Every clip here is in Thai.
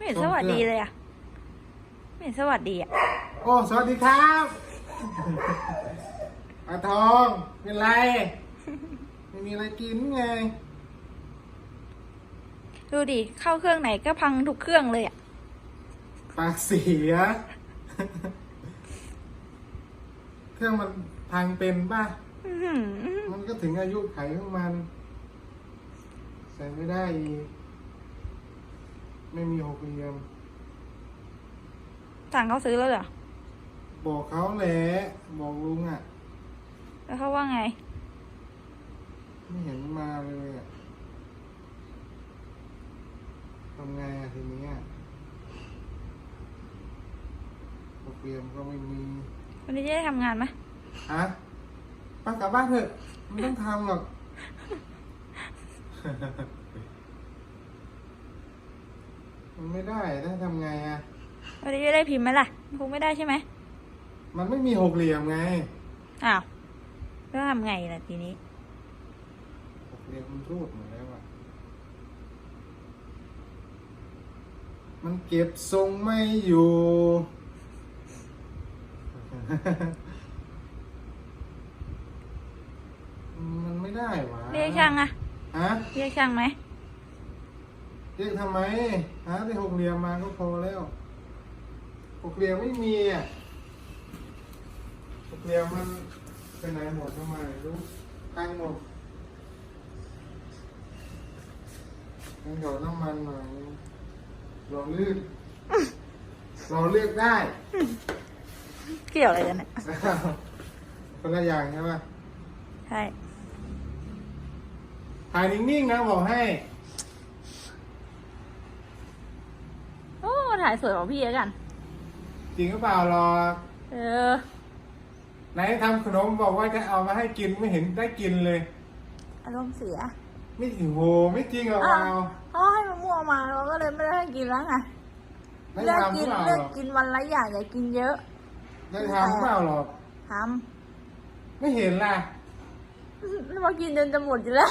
ไม่เห็นสวัสดีเลยอะ ไม่เห็นสวัสดีอะ โอ้สวัสดีครับอาทองเป็นไร ไม่มีอะไรกินไง ดูดิ เข้าเครื่องไหนก็พังทุกเครื่องเลยอะ ปากเสีย เครื่องมันพังเป็นป่ะ อื้อหือ มันก็ถึงอายุไขของมัน ใส่ไม่ได้อีก ไม่มีหกเหลี่ยม สั่งเขาซื้อแล้วเหรอ บอกเขาแหละบอกลุงอะ แล้วเขาว่าไง ไม่เห็นมาเลยอะทำไงอะทีนี้อะหกเหลี่ยมก็ไม่มี วันนี้จะได้ทำงานไหมฮะไป้ากลับบ้านเถอะไม่ต้องทำหรอก มันไม่ได้ถ้าทำไงอะวันนี้จะได้พิมพ์ไหมล่ะคงไม่ได้ใช่ไหมมันไม่มีหกเหลี่ยมไงอ้าวแล้วทำไงล่ะทีนี้หกเหลี่ยมมันรูดหมดแล้วอะมันเก็บทรงไม่อยู่ มันไม่ได้หวะเรียกช่างอะฮะ เรียกช่างไหมเรียกทำไมหาที่หกเหลี่ยมมาก็พอแล้วหกเหลี่ยมไม่มีอะหกเหลี่ยมมันไปไหนหมดทำไมรู้ตั้งหมดต้องหยอดน้ำมันหน่อยลองเลือกลองเลือกได้ เกี่ยวอะไรกันเนี่ยคนละอย่างใช่ไหมใช่ถ่ายนิ่งๆนะบอกให้ โอ้ ถ่ายสวยกว่าพี่แล้วกัน จริงหรือเปล่าหรอกเออ ไหนทำขนมบอกว่าจะเอามาให้กินไม่เห็นได้กินเลย อารมณ์เสียไม่โอ้โหไม่จริงหรอกอ้าเราวเขาให้มะม่วงมาเราก็เลยไม่ได้ให้กินแล้วไงไม่เลือกทำหกิรืนอเปล่าเลืหอกรอกกินวันละอย่างอย่ากินเยอะได้ทำหรือเปล่าหรอกทไม่เห็นล่ะำมากินจนจะหมดอยู่แล้ว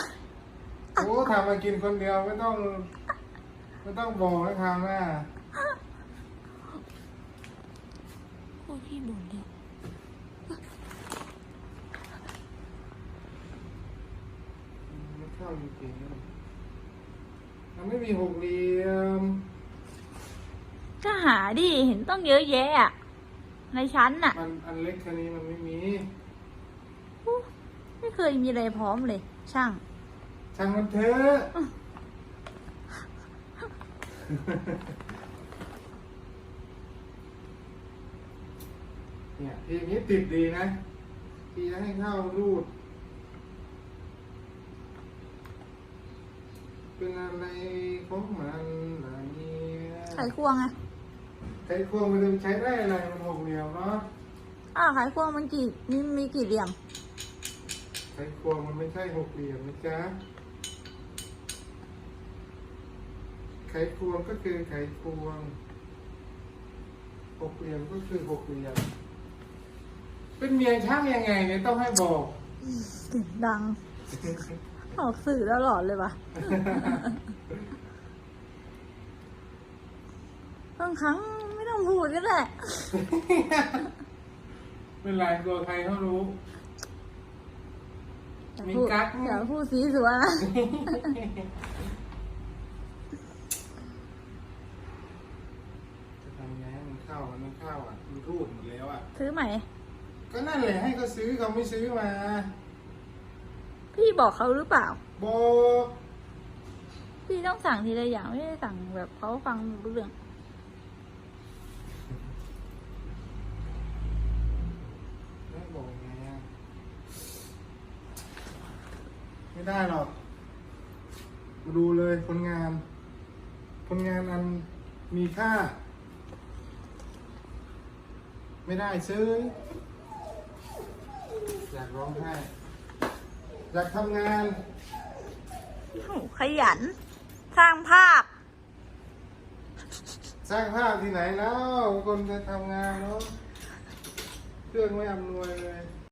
โอ้ทำมากินคนเดียวไม่ต้อง ไม่ต้องบอกให้ทำนะ โอ้พี่บ่นเดียว ไม่ เข้าจริงๆมันไม่มีหกเหลี่ยมก็หาดิเห็นต้องเยอะแยะอะในชั้นน่ะมันอันเล็กแค่นี้มันไม่มี อู้ไม่เคยมีอะไรพร้อมเลย ช่าง ช่างมันเถอะเนี่ยทีนี้ติดดีนะ ทีจะให้เข้ารูด เป็น อะไรของมันล่ะเนี่ยไขควงอะใช้ควงมันจะใช้ได้อะไรมันหกเหลี่ยมเนาะอ้าวไขควงมันกี่นี่มีกี่เหลี่ยมใช้ควงมันไม่ใช่หกเหลี่ยมนะจ๊ะไขควงก็คือไขควงหกเหลี่ยมก็คือหกเหลี่ยมเป็นเมียช่างยังไงเนี่ยต้องให้บอกเสียงดัง ออกสื่อตลอดเลยปะบางครั้งไม่ต้องพูดก็ได้เป็นไรกลัวใครเขารู้อย่ามีพูดกั๊กอย่าพูดสีสัวนะจะทำไงให้มันเข้ามันไม่เข้าอะมันรูดหมดแล้วอะ ซื้อใหม่ ก็นั่นแหละให้เขาซื้อเขาไม่ซื้อมา พี่บอกเขาหรือเปล่า บอกพี่ต้องสั่งทีละอย่างไม่ได้สั่งแบบเขาฟังรู้เรื่อง ไม่บอกไงอะไม่ได้หรอกมาดูเลยคนงานคนงานอันมีค่า ไม่ได้ซื้อ อยากร้องไห้ อยากทำงานโอ้โหขยัน สร้างภาพ สร้างภาพที่ไหนแล้วคนจะทำงานเนาะเครื่องไม่อำนวยเลย